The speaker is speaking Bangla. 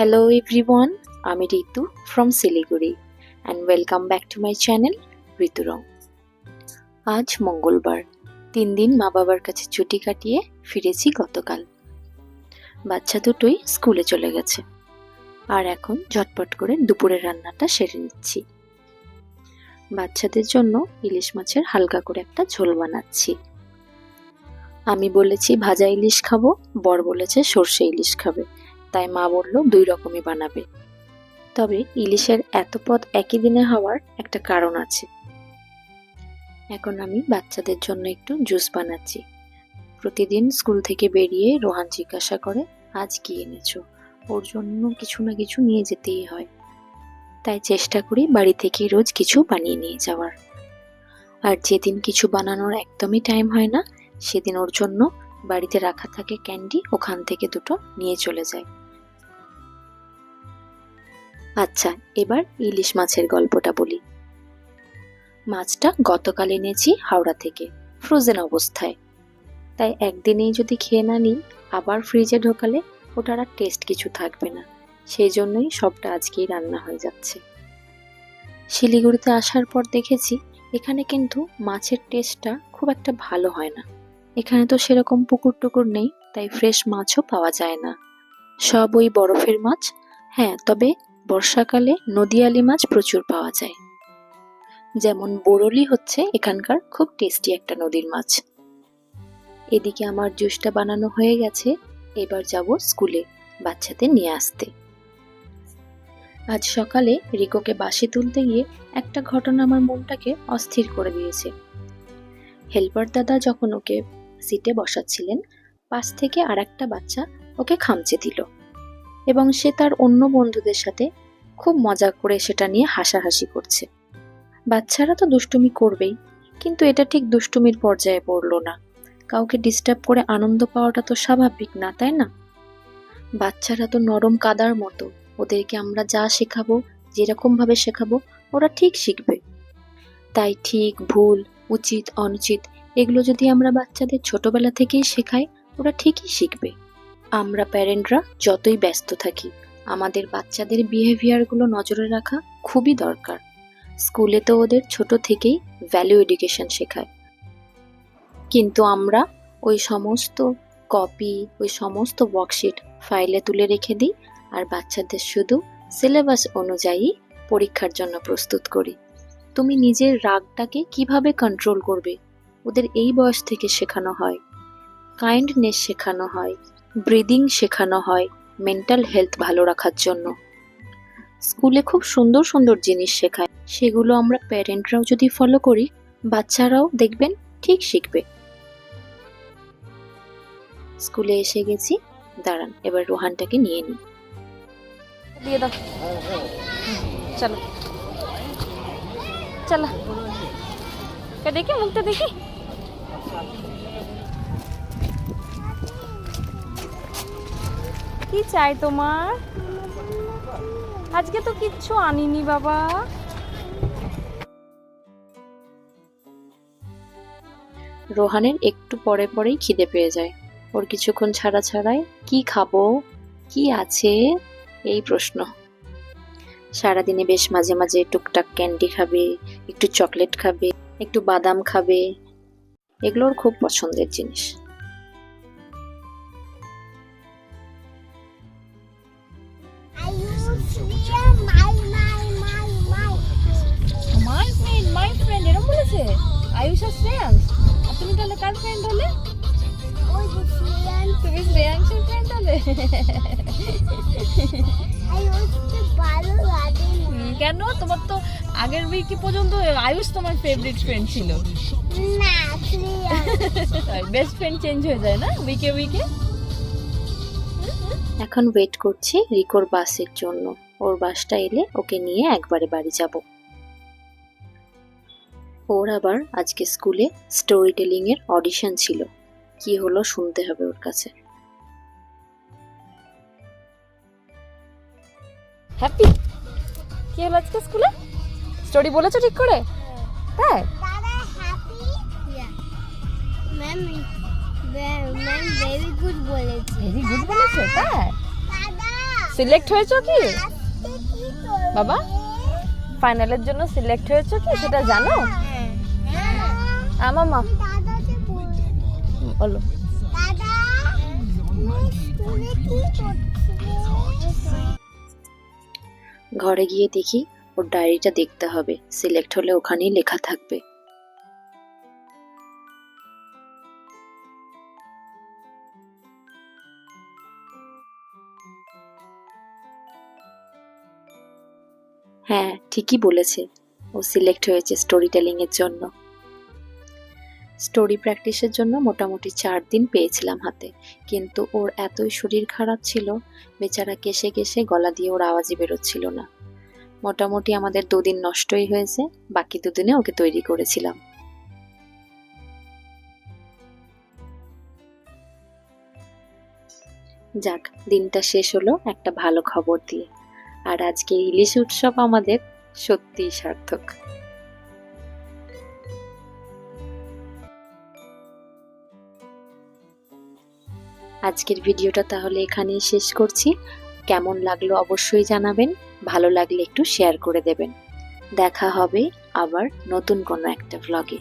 Hello everyone, আমি Ritu from Siliguri and welcome back to my channel Riturang আজ মঙ্গলবার। তিন দিন মা বাবার কাছে ছুটি কাটিয়ে ফিরেছি গতকাল। বাচ্চা দুটোই স্কুলে চলে গেছে। আর এখন ঝটপট করে দুপুরের রান্নাটা সেরে নিচ্ছি। বাচ্চাদের জন্য ইলিশ মাছের হালকা করে একটা ঝোল বানাচ্ছি। আমি বলেছি ভাজা ইলিশ খাব বর বলেছে সর্ষে ইলিশ খাবে। তাই মা বলল, দুই রকমই বানাবে। তবে ইলিশের এত পদ একই দিনে হওয়ার একটা কারণ আছে। এখন আমি বাচ্চাদের জন্য একটু জুস বানাচ্ছি। প্রতিদিন স্কুল থেকে বেরিয়ে রোহান জিজ্ঞাসা করে, আজ কি এনেছো? ওর জন্য কিছু না কিছু নিয়ে যেতেই হয়। তাই চেষ্টা করি বাড়ি থেকে রোজ কিছু বানিয়ে নিয়ে যাওয়ার। আর যেদিন কিছু বানানোর একদমই টাইম হয় না, সেদিন ওর জন্য বাড়িতে রাখা থাকে ক্যান্ডি, ওখান থেকে দুটো নিয়ে চলে যায় আচ্ছা এবার ইলিশ মাছের গল্পটা বলি। মাছটা গতকাল এনেছি হাওড়া থেকে ফ্রোজেন অবস্থায়। তাই একদিনেই যদি খেয়ে না নিই, আবার ফ্রিজে ঢোকালে ওটার আর টেস্ট কিছু থাকবে না। সেই জন্যই সবটা আজকেই রান্না হয়ে যাচ্ছে। শিলিগুড়িতে আসার পর দেখেছি, এখানে কিন্তু মাছের টেস্টটা খুব একটা ভালো হয় না। এখানে তো সেরকম পুকুর টুকুর নেই, তাই ফ্রেশ মাছও পাওয়া যায় না। সব ওই বরফের মাছ? হ্যাঁ তবে বর্ষাকালে নদীয়ালি মাছ প্রচুর পাওয়া যায়। যেমন বোরলি হচ্ছে এখানকার খুব টেস্টি একটা নদীর মাছ। এদিকে আমার জুসটা বানানো হয়ে গেছে, এবার যাব স্কুলে বাচ্চাদের নিয়ে আসতে। আজ সকালে রিকোকে বাসে তুলতে গিয়ে একটা ঘটনা আমার মনটাকে অস্থির করে দিয়েছে। হেল্পার দাদা যখন ওকে সিটে বসাচ্ছিলেন, পাশ থেকে আর একটা বাচ্চা ওকে খামচে দিল। এবং সে তার অন্য বন্ধুদের সাথে খুব মজা করে সেটা নিয়ে হাসাহাসি করছে। বাচ্চারা তো দুষ্টুমি করবেই, কিন্তু এটা ঠিক দুষ্টুমির পর্যায়ে পড়ল না। কাউকে ডিস্টার্ব করে আনন্দ পাওয়াটা তো স্বাভাবিক না, তাই না? বাচ্চারা তো নরম কাদার মতো, ওদেরকে আমরা যা শেখাবো, যেরকমভাবে শেখাবো, ওরা ঠিক শিখবে। তাই ঠিক, ভুল, উচিত, অনুচিত, এগুলো যদি আমরা বাচ্চাদের ছোটবেলা থেকেই শেখাই, ওরা ঠিকই শিখবে। আমরা প্যারেন্টরা যতই ব্যস্ত থাকি, আমাদের বাচ্চাদের বিহেভিয়ারগুলো নজরে রাখা খুবই দরকার। স্কুলে তো ওদের ছোট থেকেই ভ্যালু এডুকেশন শেখায়। কিন্তু আমরা ওই সমস্ত কপি ওই সমস্ত ওয়ার্কশিট ফাইলে তুলে রেখে দিই আর বাচ্চাদের শুধু সিলেবাস অনুযায়ী পরীক্ষার জন্য প্রস্তুত করি। তুমি নিজের রাগটাকে কীভাবে কন্ট্রোল করবে? ওদের এই বয়স থেকে শেখানো হয়। কাইন্ডনেস শেখানো হয়। ব্রিদিং শেখানো হয় মেন্টাল হেলথ ভালো রাখার জন্য। স্কুলে খুব সুন্দর সুন্দর জিনিস শেখায়। সেগুলো আমরা প্যারেন্টরাও যদি ফলো করি, বাচ্চারাও দেখবেন ঠিক শিখবে। স্কুলে এসে গেছি। দাঁড়ান, এবার রোহানটাকে নিয়ে নিই। দিয়ে দাও। দেখি? মুখটা দেখি? কি চাই তোমার? আজকে তো কিচ্ছু আনিনি বাবা। রোহানের একটু পরে পরেই খিদে পেয়ে যায়। ওর কিছুক্ষণ ছাড়া ছাড়াই কি খাব? কি আছে? এই প্রশ্ন। সারাদিনে বেশ মাঝে মাঝে টুকটাক ক্যান্ডি খাবে, একটু চকলেট খাবে, একটু বাদাম খাবে। এগুলো ওর খুব পছন্দের জিনিস। কেন? তোমার তো আগের উইকে পর্যন্ত আয়ুষ তোমার ফেভারিট ফ্রেন্ড ছিল? বেস্ট ফ্রেন্ড চেঞ্জ হয়ে যায় না উইকে উইকে এখন ওয়েট করছি রিকোর বাসের জন্য। ওর বাসটা এলে ওকে নিয়ে একবারে বাড়ি যাব। ওর আবার আজকে স্কুলে স্টোরি টেলিং এর অডিশন ছিল। কি হলো শুনতে হবে ওর কাছে। হ্যাপি কি হলো আজকে স্কুলে স্টোরি বলেছ ঠিক করে? তাই? ভেরি গুড বলেছে। তাই? সিলেক্ট হয়েছো কি? বাবা ফাইনালের জন্য সিলেক্ট হয়েছো কি? সেটা জানো? আমা মা বলো। ঘরে গিয়ে দেখি ওর ডায়েরিটা দেখতে হবে। সিলেক্ট হলে ওখানেই লেখা থাকবে। হ্যাঁ ঠিকই বলেছে। ও সিলেক্ট হয়েছে স্টোরি টেলিংয়ের জন্য। স্টোরি প্র্যাকটিসের জন্য মোটামুটি চার দিন পেয়েছিলাম হাতে। কিন্তু ওর এতই শরীর খারাপ ছিল, বেচারা কেসে কেসে গলা দিয়ে ওর আওয়াজই বেরোচ্ছিল না। মোটামুটি আমাদের দুদিন নষ্টই হয়েছে, বাকি দুদিনে ওকে তৈরি করেছিলাম। যাক, দিনটা শেষ হলো একটা ভালো খবর দিয়ে। আর আজকে ইলিশ উৎসব আমাদের সত্যিই সার্থক। আজকের ভিডিওটা তাহলে এখানেই শেষ করছি। কেমন লাগল অবশ্যই জানাবেন, ভালো লাগলে একটু শেয়ার করে দেবেন। দেখা হবে আবার নতুন কোনো একটা ভ্লগে